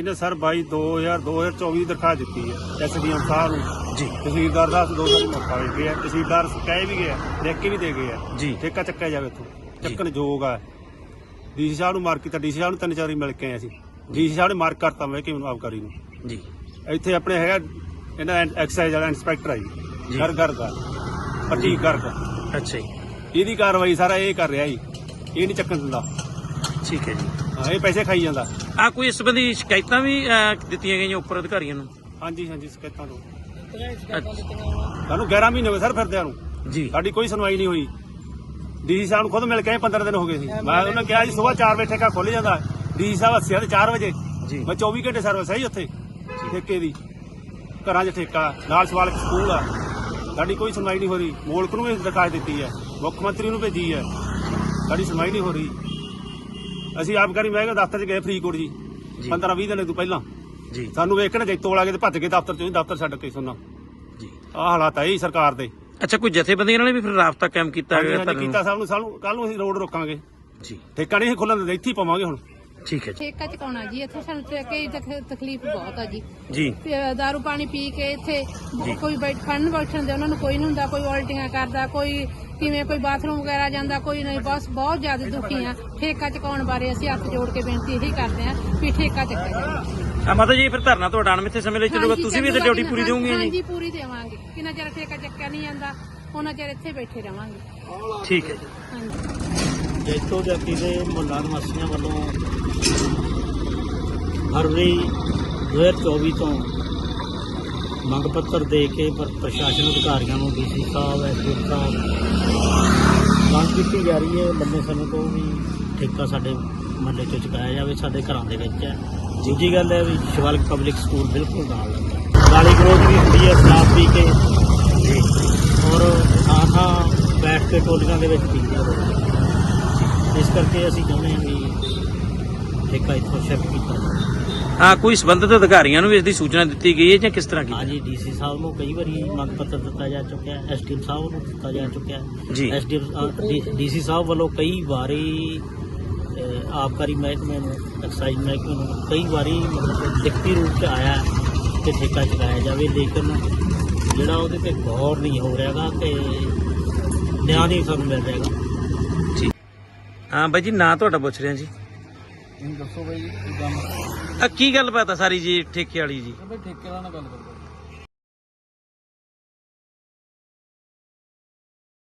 ਇਹਨੇ ਸਰ 22 2000 2024 ਦੀ ਦਰਖਾਸਤ ਦਿੱਤੀ ਹੈ ਐਸਡੀਐਮ ਸਾਹਿਬ ਨੂੰ। ਜੀ। ਤਹਿਸੀਲਦਾਰ ਦਾ ਦੋ ਸਾਲ ਮੌਕਾ ਦੇ ਗਿਆ ਤਹਿਸੀਲਦਾਰ ਕਹਿ ਵੀ ਗਿਆ ਲਿਖ ਕੇ ਵੀ ਦੇ ਗਏ ਆ। ਜੀ। ਠੇਕਾ ਚੱਕਿਆ ਜਾਵੇ ਇੱਥੋਂ ਚੱਕਣ ਯੋਗ ਆ। ਡੀਸੀ ਸਾਹਿਬ ਨੂੰ ਮਾਰ ਕੀਤਾ ਡੀਸੀ ਸਾਹਿਬ ਨੂੰ ਤਿੰਨ ਚਾਰ ਵਾਰੀ ਮਿਲ ਕੇ ਆਏ ਅਸੀਂ ਡੀਸੀ ਸਾਹਿਬ ਨੇ ਮਾਰ ਕਰਤਾ ਮੈਂ ਕਿ ਆਬਕਾਰੀ ਨੂੰ। ਜੀ। ਇੱਥੇ ਆਪਣੇ ਹੈਗਾ ਇਹਨਾਂ ਐਕਸਾਈਜ਼ ਵਾਲਾ ਇੰਸਪੈਕਟਰ ਆ ਜੀ। ਘਰ ਘਰ ਦਾ ਪੱਟੀ ਗਰਗ ਅੱਛਾ ਜੀ। ਇਹਦੀ ਕਾਰਵਾਈ ਸਾਰਾ ਇਹ ਕਰ ਰਿਹਾ ਜੀ ਇਹ ਨਹੀਂ ਚੱਕਣ ਦਿੰਦਾ। ਠੀਕ ਹੈ ਜੀ। ਹਾਂ, ਇਹ ਪੈਸੇ ਖਾਈ ਜਾਂਦਾ। ਆ ਕੋਈ ਇਸ ਸੰਬੰਧੀ ਸ਼ਿਕਾਇਤਾਂ ਵੀ ਅਹ, ਦਿੱਤੀਆਂ ਗਈਆਂ ਉੱਪਰ ਅਧਿਕਾਰੀਆਂ ਨੂੰ? ਹਾਂਜੀ ਹਾਂਜੀ ਸਕੈਤਾਂ ਤੋਂ। ਸਾਨੂੰ 11 ਮਹੀਨੇ ਹੋ ਗਏ ਸਰ ਫਿਰਦਿਆਂ ਨੂੰ। ਜੀ। ਸਾਡੀ ਕੋਈ ਸੁਣਵਾਈ ਨਹੀਂ ਹੋਈ। ਡੀਸੀ ਸਾਹਿਬ ਨੂੰ ਖੁਦ ਮਿਲ ਕੇ ਆਏ 15 ਦਿਨ ਹੋ ਗਏ ਸੀ। ਮੈਂ ਉਹਨਾਂ ਕਿਹਾ ਜੀ ਸਵੇਰ 4 ਵਜੇ ਠੇਕਾ ਖੁੱਲ ਜਾਂਦਾ। ਡੀਸੀ ਸਾਹਿਬ ਹੱਸਿਆ ਤੇ 4 ਵਜੇ। ਜੀ। ਮੈਂ 24 ਘੰਟੇ ਸਰਵਿਸ ਹੈ ਜੀ ਉੱਥੇ ਠੇਕੇ ਦੀ। ਘਰਾਂ 'ਚ ਠੇਕਾ ਨਾਲ ਸਵਾਲ ਸਕੂਲ ਆ। ਸਾਡੀ ਕੋਈ ਸੁਣਵਾਈ ਨਹੀਂ ਹੋ ਰਹੀ। ਮੋਲਕ ਨੂੰ ਵੀ ਦਰਖਾਸਤ ਦਿੱਤੀ ਹੈ। ਮੁੱਖ ਮੰਤਰੀ ਨੂੰ ਭੇਜੀ ਹੈ। ਸਾਡੀ ਸੁਣਵਾਈ ਨਹੀਂ ਹੋ ਰਹੀ। ਅਸੀਂ ਆਬਕਾਰੀ ਮਹਿਕਮੇ ਦਫ਼ਤਰ 'ਚ ਗਏ ਫਰੀਦਕੋਟ ਜੀ ਜੀ। 15 20 ਦਿਨ ਤੋਂ ਪਹਿਲਾਂ। ਜੀ। ਸਾਨੂੰ ਵੇਖ ਕੇ ਨਾ ਜੈਤੋ ਵਾਲਾ ਕੇ ਤੇ ਭੱਜ ਕੇ ਦਫ਼ਤਰ 'ਚੋਂ ਹੀ ਦਫ਼ਤਰ ਛੱਡ ਕੇ ਸੁਣਨਾ। ਜੀ। ਆਹ ਹਾਲਾਤ ਹੈ ਜੀ ਸਰਕਾਰ ਦੇ। ਅੱਛਾ ਕੋਈ ਜਥੇਬੰਦੀਆਂ ਨਾਲ ਵੀ ਫਿਰ ਰਾਬਤਾ ਕਾਇਮ ਕੀਤਾ ਗਿਆ ਤੁਹਾਨੂੰ ਕੀਤਾ ਸਾਹਿਬ ਨੂੰ? ਸਾਨੂੰ ਕੱਲ ਨੂੰ ਅਸੀਂ ਰੋਡ ਰੋਕਾਂਗੇ। ਜੀ। ਠੇਕਾ ਨਹੀਂ ਖੁੱਲਣ ਦਿੰਦੇ ਇੱਥੇ ਹੀ ਪਾਵਾਂਗੇ ਹੁਣ। ਠੀਕ ਹੈ ਜੀ। ਠੇਕਾ ਚਕਾਉਣਾ ਜੀ? ਇੱਥੇ ਸਾਨੂੰ ਦੀ ਤਕ- ਤਕਲੀਫ ਬਹੁਤ ਆ ਜੀ। ਜੀ। ਤੇ ਦਾਰੂ ਪਾਣੀ ਪੀ ਕੇ ਇੱਥੇ। ਕੋਈ ਬੈਠ ਖੜਨ ਬੈਠਣ ਦੇ ਉਹਨਾਂ ਨੂੰ ਕੋਈ ਨਹੀਂ ਹੁੰਦਾ ਕੋਈ ਉਲਟੀਆਂ ਕਰਦਾ ਕੋਈ ਕਿਵੇਂ ਕੋਈ ਬਾਥਰੂਮ ਵਗੈਰਾ ਜਾਂਦਾ ਕੋਈ ਨਹੀਂ ਬਸ ਬਹੁਤ ਜ਼ਿਆਦਾ ਦੁਖੀ ਆ ਠੇਕਾ ਚਕਾਉਣ ਬਾਰੇ ਅਸੀਂ ਹੱਥ ਜੋੜ ਕੇ ਬੇਨਤੀ ਇਹੀ ਕਰਦੇ ਆ ਵੀ ਠੇਕਾ ਚੱਕਿਆ ਜਾਵੇ। ਆ ਮਾਤਾ ਜੀ ਫਿਰ ਧਰਨਾ ਤੁਹਾਡਾ ਅਣਮਿੱਥੇ ਸਮੇਂ ਲਈ ਚੱਲੂਗਾ। ਤੁਸੀਂ ਵੀ ਚੱਲੂਗਾ ਡਿਊਟੀ ਪੂਰੀ ਜੀ, ਦੇਵੋਗੇ ਜੀ? ਹਾਂਜੀ ਪੂਰੀ ਦੇਵਾਂਗੇ। ਕਿੰਨਾ ਚਿਰ ਠੇਕਾ ਚੱਕਿਆ ਨਹੀਂ ਜਾਂਦਾ ਉਹਨਾਂ ਚਿਰ ਇੱਥੇ ਬੈਠੇ ਰਵਾਂਗੇ। ਠੀਕ ਹੈ ਜੀ। ਹਾਂਜੀ। ਜੈਤੋ ਜਾਤੀ ਦੇ ਮੁਹੱਲਾ ਨਿਵਾਸੀਆਂ ਵੱਲੋਂ ਫਰਵਰੀ 2024 ਤੋਂ ਮੰਗ ਪੱਤਰ ਦੇ ਕੇ ਪ੍ਰਸ਼ਾਸਨ ਅਧਿਕਾਰੀਆਂ ਨੂੰ ਡੀਸੀ ਸਾਹਿਬ ਐਸਪੀ ਸਾਹਿਬ ਮੰਗ ਕੀਤੀ ਜਾ ਰਹੀ ਹੈ। ਲੰਮੇ ਸਮੇਂ ਤੋਂ ਵੀ ਠੇਕਾ ਸਾਡੇ ਮਹੱਲੇ 'ਚ ਚੁਕਾਇਆ ਜਾਵੇ, ਸਾਡੇ ਘਰਾਂ ਦੇ ਵਿੱਚ ਹੈ। ਦੂਜੀ ਗੱਲ ਹੈ ਵੀ ਸ਼ਿਵਾਲਿਕ ਪਬਲਿਕ ਸਕੂਲ ਬਿਲਕੁਲ ਨਾਲ ਲੱਗਦਾ ਗਾਲੀ ਗਲੋਚ ਵੀ ਹੁੰਦੀ ਹੈ ਸ਼ਰਾਬ ਪੀ ਕੇ। ਜੀ ਔਰ ਥਾਂ ਥਾਂ ਬੈਠ ਕੇ ਟੋਲੀਆਂ ਦੇ ਵਿੱਚ ਪੀਂਦੇ ਲੋਕ। ਇਸ ਕਰਕੇ ਅਸੀਂ ਚਾਹੁੰਦੇ ਹਾਂ ਵੀ ਠੇਕਾ ਇੱਥੋਂ ਸ਼ਿਫਟ ਕੀਤਾ ਜਾਵੇ। ਹਾਂ ਕੋਈ ਸੰਬੰਧਿਤ ਅਧਿਕਾਰੀਆਂ ਨੂੰ ਵੀ ਇਸ ਦੀ ਸੂਚਨਾ ਦਿੱਤੀ ਗਈ ਹੈ ਜਾਂ ਕਿਸ ਤਰ੍ਹਾਂ ਕੀਤੀ ਹਾਂਜੀ ਡੀਸੀ ਸਾਹਿਬ ਨੂੰ ਕਈ ਵਾਰੀ ਮੰਗ ਪੱਤਰ ਦਿੱਤਾ ਜਾ ਚੁੱਕਿਆ ਹੈ ਐਸਡੀਐਮ ਸਾਹਿਬ ਨੂੰ ਦਿੱਤਾ ਜਾ ਚੁੱਕਿਆ ਹੈ। ਜੀ। ਐਸਡੀਐਮ ਡੀਸੀ ਸਾਹਿਬ ਵੱਲੋਂ ਕਈ ਵਾਰੀ ਅਹ, ਆਬਕਾਰੀ ਮਹਿਕਮੇ ਨੂੰ ਐਕਸਾਈਜ਼ ਮਹਿਕਮੇ ਨੂੰ ਕਈ ਵਾਰੀ ਮਤਲਬ ਲਿਖਤੀ ਰੂਪ 'ਚ ਆਇਆ ਹੈ ਕਿ ਠੇਕਾ ਚੁਕਾਇਆ ਜਾਵੇ ਲੇਕਿਨ ਜਿਹੜਾ ਉਹਦੇ ਤੇ ਗੌਰ ਨਹੀਂ ਹੋ ਰਿਹਾਗਾ ਤੇ ਨਿਆਂ ਨਹੀਂ ਸਾਨੂੰ ਮਿਲ ਰਿਹਾਗਾ ਜੀ। ਹਾਂ ਬਾਈ ਜੀ ਨਾਂ ਤੁਹਾਡਾ ਪੁੱਛ ਰਿਹਾ ਜੀ। ਤੁਸੀਂ ਦੱਸੋ ਬਈ ਕੀ ਕੰਮ ਆ ਕੀ ਗੱਲ ਬਾਤ ਆ ਸਾਰੀ ਜੀ ਠੇਕੇ ਵਾਲੀ ਜੀ? ਬਈ ਠੇਕੇਦਾਰ ਨਾਲ ਗੱਲ ਕਰੋ।